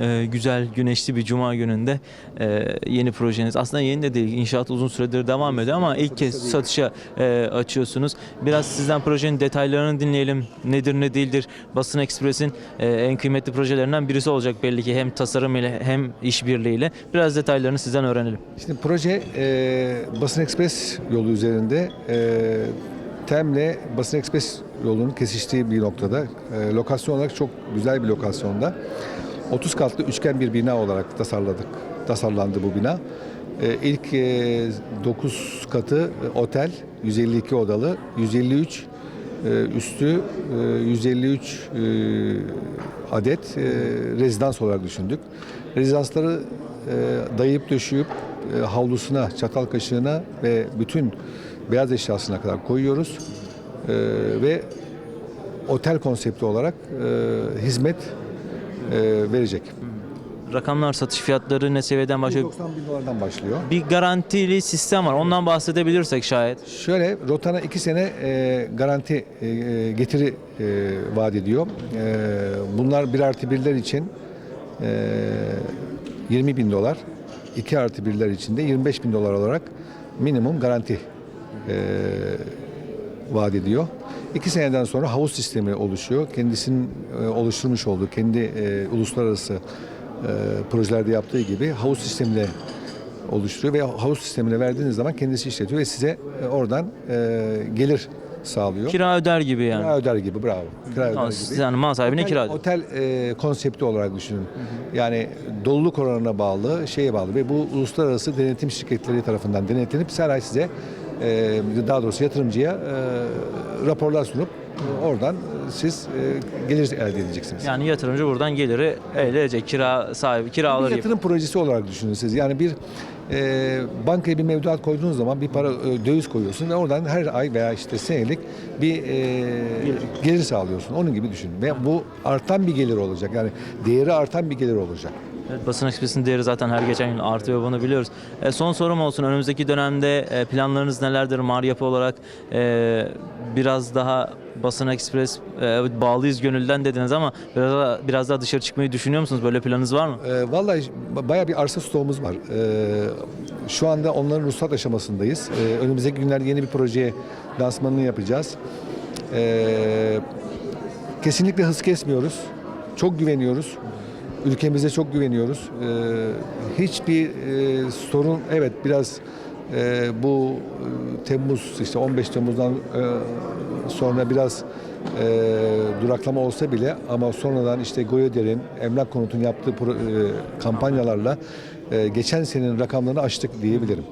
e, güzel, güneşli bir cuma gününde e, yeni projeniz. Aslında yeni de değil, inşaat uzun süredir devam ediyor ama ilk kez satışa e, açıyorsunuz. Biraz sizden projenin detaylarını dinleyelim. Nedir, ne değildir? Basın Ekspres'in e, en kıymetli projelerinden birisi olacak belli ki hem tasarım ile hem işbirliğiyle. Biraz detaylarını sizden öğrenelim. Şimdi proje Basın Ekspres yolu üzerinde TEM'le Basın Ekspres yolunun kesiştiği bir noktada. Lokasyon olarak çok güzel bir lokasyonda. 30 katlı üçgen bir bina olarak tasarladık. Tasarlandı bu bina. E, ilk e, 9 katı e, otel, 152 odalı, 153 e, üstü e, 153 e, adet e, rezidans olarak düşündük. Rezidansları e, dayayıp döşeyip e, havlusuna, çatal kaşığına ve bütün beyaz eşyasına kadar koyuyoruz. E, ve otel konsepti olarak e, hizmet e, verecek. Rakamlar, satış fiyatları ne seviyeden başlıyor? 90 bin dolardan başlıyor. Bir garantili sistem var. Ondan bahsedebilirsek şayet. Şöyle Rotana 2 sene e, garanti e, e, getiri e, vaat ediyor. E, bunlar 1 artı 1'ler için e, 20 bin dolar, 2 artı 1'ler için de 25 bin dolar olarak minimum garanti e, vaat ediyor. İki seneden sonra havuz sistemi oluşuyor. Kendisinin e, oluşturmuş olduğu, kendi e, uluslararası e, projelerde yaptığı gibi havuz sistemiyle oluşturuyor ve havuz sistemine verdiğiniz zaman kendisi işletiyor ve size oradan gelir sağlıyor. Kira öder gibi yani. Kira öder gibi bravo. Kira öder Yani gibi. siz yani mal sahibine Otel, kira öder. otel e, konsepti olarak düşünün. Yani doluluk oranına bağlı, şeye bağlı ve bu uluslararası denetim şirketleri tarafından denetlenip her ay size daha doğrusu yatırımcıya e, raporlar sunup e, oradan siz e, gelir elde edeceksiniz. Yani yatırımcı buradan geliri elde edecek. Kira sahibi, bir kiraları gibi. yatırım projesi olarak düşünün siz. Yani bir e, bankaya bir mevduat koyduğunuz zaman bir para e, döviz koyuyorsun ve oradan her ay veya işte senelik bir e, gelir sağlıyorsun. Onun gibi düşünün. Ve bu artan bir gelir olacak. Yani değeri artan bir gelir olacak. Evet, basın ekspresinin değeri zaten her geçen gün artıyor bunu biliyoruz. E, son sorum olsun. Önümüzdeki dönemde e, planlarınız nelerdir? Mar yapı olarak e, biraz daha basın ekspres e, bağlıyız gönülden dediniz ama biraz daha, biraz daha dışarı çıkmayı düşünüyor musunuz? Böyle planınız var mı? E, vallahi ba- bayağı bir arsa stoğumuz var. E, şu anda onların ruhsat aşamasındayız. E, önümüzdeki günlerde yeni bir projeye lansmanını yapacağız. E, kesinlikle hız kesmiyoruz. Çok güveniyoruz. Ülkemize çok güveniyoruz. E, hiçbir e, sorun evet biraz e, bu e, Temmuz işte 15 Temmuz'dan sonra biraz duraklama olsa bile ama sonradan işte Goyoder'in emlak konutun yaptığı kampanyalarla geçen senenin rakamlarını aştık diyebilirim.